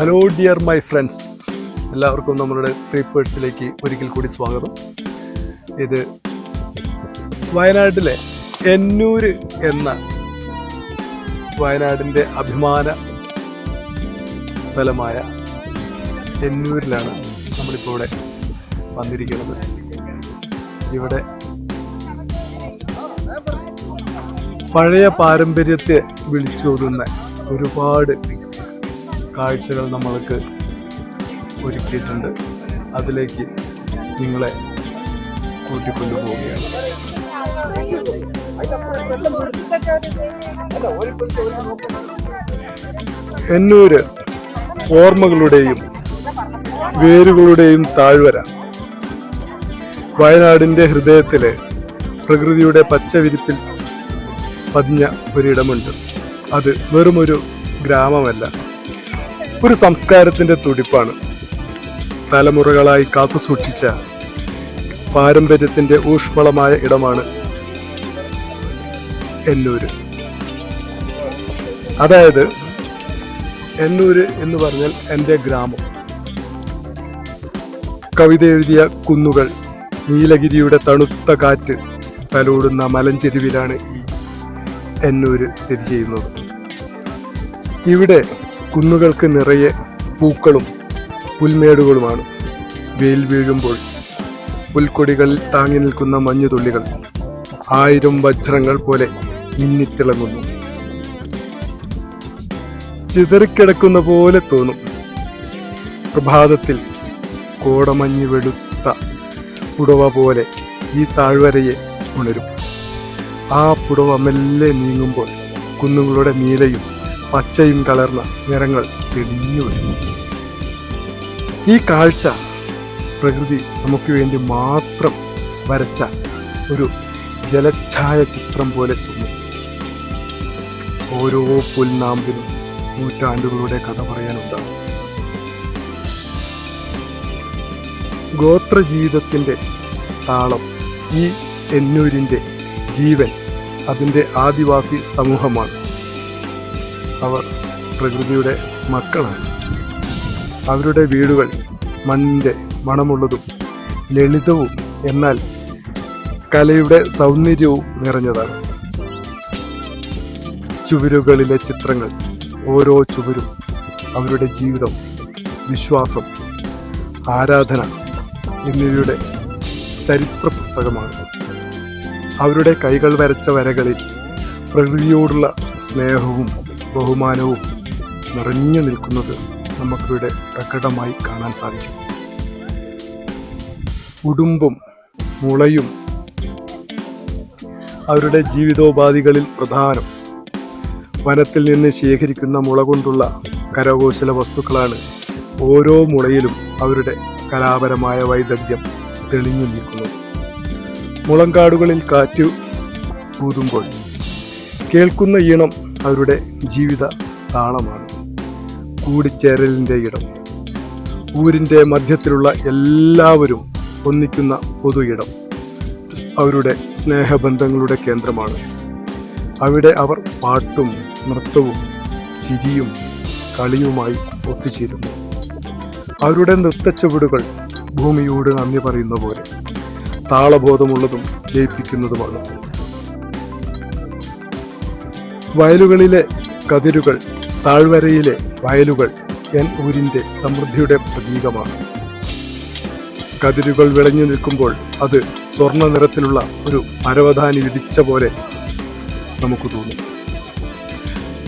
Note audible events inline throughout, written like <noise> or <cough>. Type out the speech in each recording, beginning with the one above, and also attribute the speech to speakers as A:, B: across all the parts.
A: Hello dear my friends എല്ലാവർക്കും നമ്മളുടെ ട്രിപ്പേഴ്സിലേക്ക് ഒരിക്കൽ കൂടി സ്വാഗതം. ഇത് വയനാട്ടിലെ എന്നൂര് എന്ന വയനാടിന്റെ അഭിമാന സ്ഥലമായ എന്നൂരിലാണ് നമ്മളിപ്പോൾ ഇവിടെ വന്നിരിക്കുന്നത്. ഇവിടെ പഴയ പാരമ്പര്യത്തെ വിളിച്ചോതുന്ന ഒരുപാട് കാഴ്ചകൾ നമ്മൾക്ക് ഒരുക്കിയിട്ടുണ്ട്. അതിലേക്ക് നിങ്ങളെ കൂട്ടിക്കൊണ്ടുപോവുകയാണ്. എന്നൂര് ഓർമ്മകളുടെയും വേരുകളുടെയും താഴ്വര. വയനാടിന്റെ ഹൃദയത്തിലെ പ്രകൃതിയുടെ പച്ചവിരിപ്പിൽ പതിഞ്ഞ ഒരിടമുണ്ട്. അത് വെറുമൊരു ഗ്രാമമല്ല. ഒരു സംസ്കാരത്തിന്റെ തുടിപ്പാണ്. തലമുറകളായി കാത്തു സൂക്ഷിച്ച പാരമ്പര്യത്തിന്റെ ഊഷ്മളമായ ഇടമാണ് എന്നൂര് അതായത് എന്നൂര് എന്ന് പറഞ്ഞാൽ എന്റെ ഗ്രാമം. കവിത എഴുതിയ കുന്നുകൾ നീലഗിരിയുടെ തണുത്ത കാറ്റ് തലോടുന്ന മലഞ്ചെരുവിലാണ് ഈ എന്നൂര് സ്ഥിതി ചെയ്യുന്നത്. ഇവിടെ കുന്നുകൾക്ക് നിറയെ പൂക്കളും പുൽമേടുകളുമാണ്. വെയിൽ വീഴുമ്പോൾ പുൽക്കൊടികളിൽ താങ്ങി നിൽക്കുന്ന മഞ്ഞുതുള്ളികൾ ആയിരം വജ്രങ്ങൾ പോലെ മിന്നിത്തിളങ്ങുന്നു. ചിതറിക്കിടക്കുന്ന പോലെ തോന്നും. പ്രഭാതത്തിൽ കോടമഞ്ഞ് വെളുത്ത പുടവ പോലെ ഈ താഴ്വരയെ ഉണരും. ആ പുടവ മെല്ലെ നീങ്ങുമ്പോൾ കുന്നുകളുടെ നീലയും പച്ചയും കലർന്ന നിറങ്ങൾ തെളിഞ്ഞു വരുന്നു ഈ കാഴ്ച പ്രകൃതി നമുക്ക് വേണ്ടി മാത്രം വരച്ച ഒരു ജലഛായ ചിത്രം പോലെ തോന്നും. ഓരോ പുൽനാമ്പിനും നൂറ്റാണ്ടുകളുടെ കഥ പറയാനുണ്ടാകും. ഗോത്ര ജീവിതത്തിന്റെ താളം ഈ എന്നൂരിന്റെ ജീവൻ അതിന്റെ ആദിവാസി സമൂഹമാണ്. അവർ പ്രകൃതിയുടെ മക്കളാണ്. അവരുടെ വീടുകൾ മണ്ണിന്റെ മണമുള്ളതും ലളിതവും എന്നാൽ കലയുടെ സൗന്ദര്യവും നിറഞ്ഞതാണ്. ചുവരുകളിലെ ചിത്രങ്ങൾ ഓരോ ചുവരും അവരുടെ ജീവിതം വിശ്വാസം ആരാധന എന്നിവയുടെ ചരിത്ര പുസ്തകമാണ് അവരുടെ കൈകൾ വരച്ച വരകളിൽ പ്രകൃതിയോടുള്ള സ്നേഹവും ബഹുമാനവും നിറഞ്ഞു നിൽക്കുന്നത് നമുക്കിവിടെ പ്രകടമായി കാണാൻ സാധിക്കും. ഉടുമ്പും മുളയും അവരുടെ ജീവിതോപാധികളിൽ പ്രധാനം. വനത്തിൽ നിന്ന് ശേഖരിക്കുന്ന മുള കൊണ്ടുള്ള കരകൗശല വസ്തുക്കളാണ് ഓരോ മുളയിലും അവരുടെ കലാപരമായ വൈദഗ്ധ്യം തെളിഞ്ഞു നിൽക്കുന്നത്. മുളങ്കാടുകളിൽ കാറ്റ് ഊതുമ്പോൾ കേൾക്കുന്ന ഈണം അവരുടെ ജീവിത താളമാണ്. കൂടിച്ചേരലിന്റെ ഇടം. ഊരിന്റെ മധ്യത്തിലുള്ള എല്ലാവരും ഒന്നിക്കുന്ന പൊതു ഇടം. അവരുടെ സ്നേഹബന്ധങ്ങളുടെ കേന്ദ്രമാണ്. അവിടെ അവർ പാട്ടും നൃത്തവും ചിരിയും കളിയുമായി ഒത്തുചേരുന്നു. അവരുടെ നൃത്തച്ചുവടുകൾ ഭൂമിയോട് നന്ദി പറയുന്ന പോലെ താളബോധമുള്ളതും ലയിപ്പിക്കുന്നതുമാണ്. വയലുകളിലെ കതിരുകൾ താഴ്വരയിലെ വയലുകൾ എൻ ഊരിന്റെ സമൃദ്ധിയുടെ പ്രതീകമാണ്. കതിരുകൾ വിളഞ്ഞു നിൽക്കുമ്പോൾ അത് സ്വർണ നിറത്തിലുള്ള ഒരു പരവധാനി ഇടിച്ച പോലെ നമുക്ക് തോന്നും.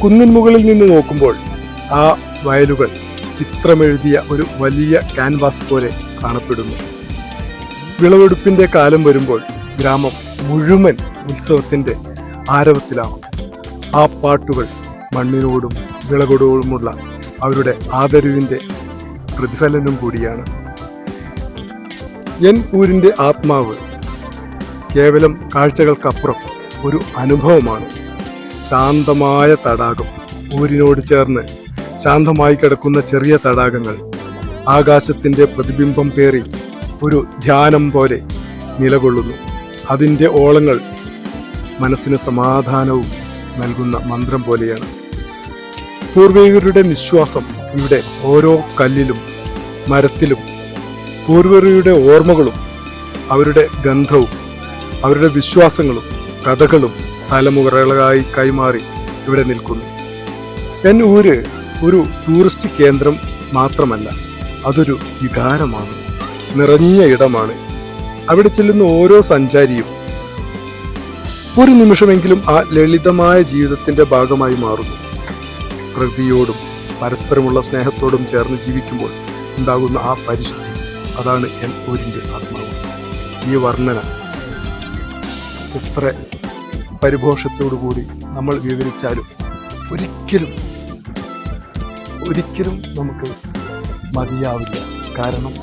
A: കുന്നിൻ മുകളിൽ നിന്ന് നോക്കുമ്പോൾ ആ വയലുകൾ ചിത്രമെഴുതിയ ഒരു വലിയ ക്യാൻവാസ് പോലെ കാണപ്പെടുന്നു. വിളവെടുപ്പിന്റെ കാലം വരുമ്പോൾ ഗ്രാമം മുഴുവൻ ഉത്സവത്തിന്റെ ആരവത്തിലാവും ആ പാട്ടുകൾ മണ്ണിനോടും വിളകളോടുമുള്ള അവരുടെ ആദരവിന്റെ പ്രതിഫലനം കൂടിയാണ്. എൻ ഊരിന്റെ ആത്മാവ് കേവലം കാഴ്ചകൾക്കപ്പുറം ഒരു അനുഭവമാണ്. ശാന്തമായ തടാകം ഊരിനോട് ചേർന്ന് ശാന്തമായി കിടക്കുന്ന ചെറിയ തടാകങ്ങൾ ആകാശത്തിന്റെ പ്രതിബിംബം പേറി ഒരു ധ്യാനം പോലെ നിലകൊള്ളുന്നു. അതിന്റെ ഓളങ്ങൾ മനസ്സിന് സമാധാനവും നൽകുന്ന മന്ത്രം പോലെയാണ്. പൂർവികരുടെ നിശ്വാസം ഇവിടെ ഓരോ കല്ലിലും മരത്തിലും പൂർവികരുടെ ഓർമ്മകളും അവരുടെ ഗന്ധവും അവരുടെ വിശ്വാസങ്ങളും കഥകളും തലമുറകളായി കൈമാറി ഇവിടെ നിൽക്കുന്നു. എൻ ഊര് ഒരു ടൂറിസ്റ്റ് കേന്ദ്രം മാത്രമല്ല അതൊരു വികാരമാണ് നിറഞ്ഞ ഇടമാണ്. അവിടെ ചെല്ലുന്ന ഓരോ സഞ്ചാരിയും ഒരു നിമിഷമെങ്കിലും ആ ലളിതമായ ജീവിതത്തിന്റെ ഭാഗമായി മാറുന്നു. പ്രകൃതിയോടും പരസ്പരമുള്ള സ്നേഹത്തോടും ചേർന്ന് ജീവിക്കുമ്പോൾ ഉണ്ടാകുന്ന ആ പരിശുദ്ധി അതാണ് എൻ ഊരിന്റെ ആത്മാവ്. ഈ വർണന എത്ര പരിഭോഷത്തോടുകൂടി നമ്മൾ വിവരിച്ചാലും ഒരിക്കലും ഒരിക്കലും നമുക്ക് മതിയാവില്ല. കാരണം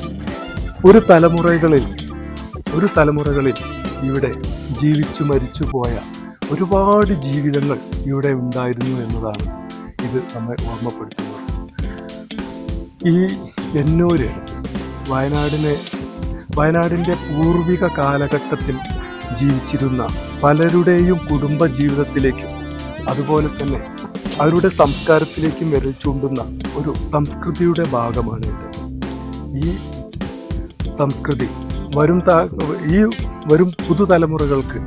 A: ഒരു തലമുറകളിൽ ഒരു തലമുറകളിൽ ഇവിടെ ജീവിച്ചു മരിച്ചു പോയ ഒരുപാട് ജീവിതങ്ങൾ ഇവിടെ ഉണ്ടായിരുന്നു എന്നതാണ് ഇത് നമ്മെ ഓർമ്മപ്പെടുത്തുന്നത്. ഈ എന്നൂര് വയനാടിനെ വയനാടിന്റെ പൂർവിക കാലഘട്ടത്തിൽ ജീവിച്ചിരുന്ന പലരുടെയും കുടുംബ ജീവിതത്തിലേക്കും അതുപോലെ തന്നെ അവരുടെ സംസ്കാരത്തിലേക്കും വിരൽ ചൂണ്ടുന്ന ഒരു സംസ്കൃതിയുടെ ഭാഗമാണ് ഇത്. ഈ സംസ്കൃതി വരും താ ഈ വരും പുതുതലമുറകൾക്ക്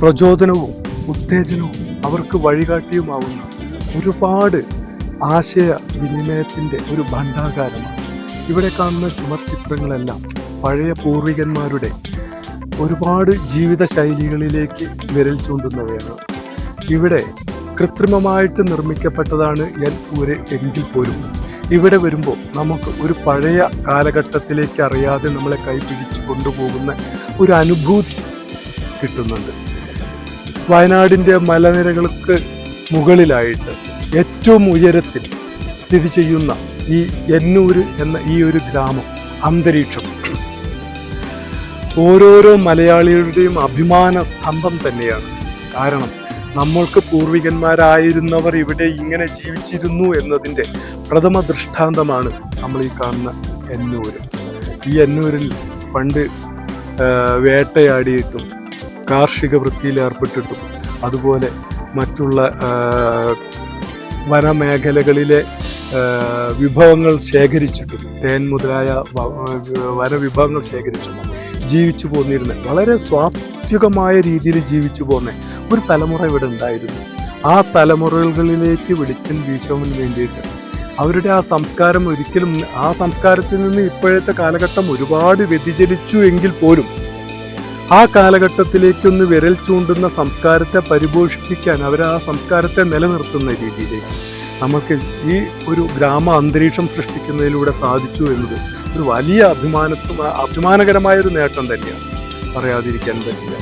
A: പ്രചോദനവും ഉത്തേജനവും അവർക്ക് വഴികാട്ടിയുമാവുന്ന ഒരുപാട് ആശയ വിനിമയത്തിന്റെ ഒരു ഭണ്ഡാകാരമാണ്. ഇവിടെ കാണുന്ന ചുമർ ചിത്രങ്ങളെല്ലാം പഴയ പൂർവികന്മാരുടെ ഒരുപാട് ജീവിത ശൈലികളിലേക്ക് വിരൽ ചൂണ്ടുന്നവയാണ്. ഇവിടെ കൃത്രിമമായിട്ട് നിർമ്മിക്കപ്പെട്ടതാണ് എൽ പൂര് എങ്കിൽ പോലും. ഇവിടെ വരുമ്പോൾ നമുക്ക് ഒരു പഴയ കാലഘട്ടത്തിലേക്ക് അറിയാതെ നമ്മളെ കൈപിടിച്ചു കൊണ്ടുപോകുന്ന ഒരു അനുഭൂതി കിട്ടുന്നുണ്ട്. വയനാടിന്റെ മലനിരകൾക്ക് മുകളിലായിട്ട് ഏറ്റവും ഉയരത്തിൽ സ്ഥിതി ചെയ്യുന്ന ഈ എന്നൂര് എന്ന ഈ ഒരു ഗ്രാമം അന്തരീക്ഷം. ഓരോരോ മലയാളികളുടെയും അഭിമാന സ്തംഭം തന്നെയാണ്. കാരണം നമ്മൾക്ക് പൂർവികന്മാരായിരുന്നവർ ഇവിടെ ഇങ്ങനെ ജീവിച്ചിരുന്നു എന്നതിന്റെ പ്രഥമ ദൃഷ്ടാന്തമാണ് നമ്മൾ ഈ കാണുന്ന എന്നൂര് ഈ എന്നൂരിൽ പണ്ട് വേട്ടയാടിയിട്ടും കാർഷിക വൃത്തിയിൽ ഏർപ്പെട്ടിട്ടും അതുപോലെ മറ്റുള്ള വനമേഖലകളിലെ വിഭവങ്ങൾ ശേഖരിച്ചിട്ടും തേൻ മുതലായ വനവിഭവങ്ങൾ ശേഖരിച്ചിട്ടും ജീവിച്ചു പോന്നിരുന്ന. വളരെ സ്വാത്വികമായ രീതിയിൽ ജീവിച്ചു പോന്ന. ഒരു തലമുറ ഇവിടെ ഉണ്ടായിരുന്നു. ആ തലമുറകളിലേക്ക് വെളിച്ചം വീശുവാൻ വേണ്ടിയിട്ട്. അവരുടെ ആ സംസ്കാരം ഒരിക്കലും ആ സംസ്കാരത്തിൽ നിന്ന് ഇപ്പോഴത്തെ കാലഘട്ടം ഒരുപാട് വ്യതിചലിച്ചു എങ്കിൽ പോലും ആ കാലഘട്ടത്തിലേക്കൊന്ന് വിരൽ ചൂണ്ടുന്ന സംസ്കാരത്തെ പരിപോഷിപ്പിക്കാൻ അവർ ആ സംസ്കാരത്തെ നിലനിർത്തുന്ന രീതിയിലേക്ക്. നമുക്ക് ഈ ഒരു ഗ്രാമ അന്തരീക്ഷം സൃഷ്ടിക്കുന്നതിലൂടെ സാധിച്ചു എന്നത് ഒരു വലിയ അഭിമാനത്വ അഭിമാനകരമായ ഒരു നേട്ടം തന്നെയാണ്. പറയാതിരിക്കാൻ പറ്റില്ല.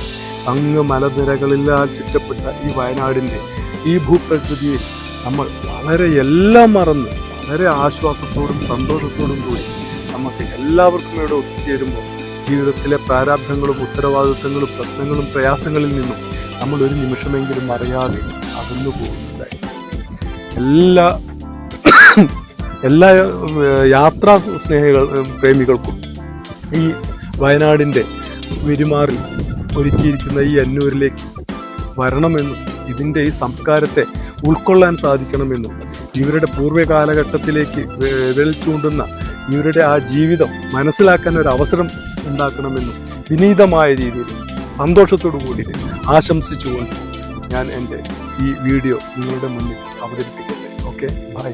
A: അങ്ങ് മലനിരകളിലാൽ ചുറ്റപ്പെട്ട ഈ വയനാടിന്റെ ഈ ഭൂപ്രകൃതിയിൽ നമ്മൾ വളരെ എല്ലാം മറന്ന് വളരെ ആശ്വാസത്തോടും സന്തോഷത്തോടും കൂടി നമുക്ക് എല്ലാവർക്കും ഇവിടെ ഒത്തുചേരുമ്പോൾ ജീവിതത്തിലെ പ്രാരാബ്ധങ്ങളും ഉത്തരവാദിത്തങ്ങളും പ്രശ്നങ്ങളും പ്രയാസങ്ങളിൽ നിന്നും നമ്മൾ ഒരു നിമിഷമെങ്കിലും അറിയാതെ അകന്നു പോകുന്നുണ്ടായി എല്ലാ <coughs> എല്ലാ യാത്രാ സ്നേഹികൾ പ്രേമികൾക്കും ഈ വയനാടിന്റെ പെരുമാറി ഒരുക്കിയിരിക്കുന്ന ഈ അന്നൂരിലേക്ക് വരണമെന്നും ഇതിന്റെ ഈ സംസ്കാരത്തെ ഉൾക്കൊള്ളാൻ സാധിക്കണമെന്നും ഇവരുടെ പൂർവ കാലഘട്ടത്തിലേക്ക് ഇവരുടെ ആ ജീവിതം മനസ്സിലാക്കാൻ ഒരു അവസരം ഉണ്ടാക്കണമെന്നും വിനീതമായ രീതിയിൽ സന്തോഷത്തോടു കൂടി ആശംസിച്ചുകൊണ്ട് ഞാൻ എന്റെ ഈ വീഡിയോ നിങ്ങളുടെ മുന്നിൽ അവതരിപ്പിക്കട്ടെ. Okay bye.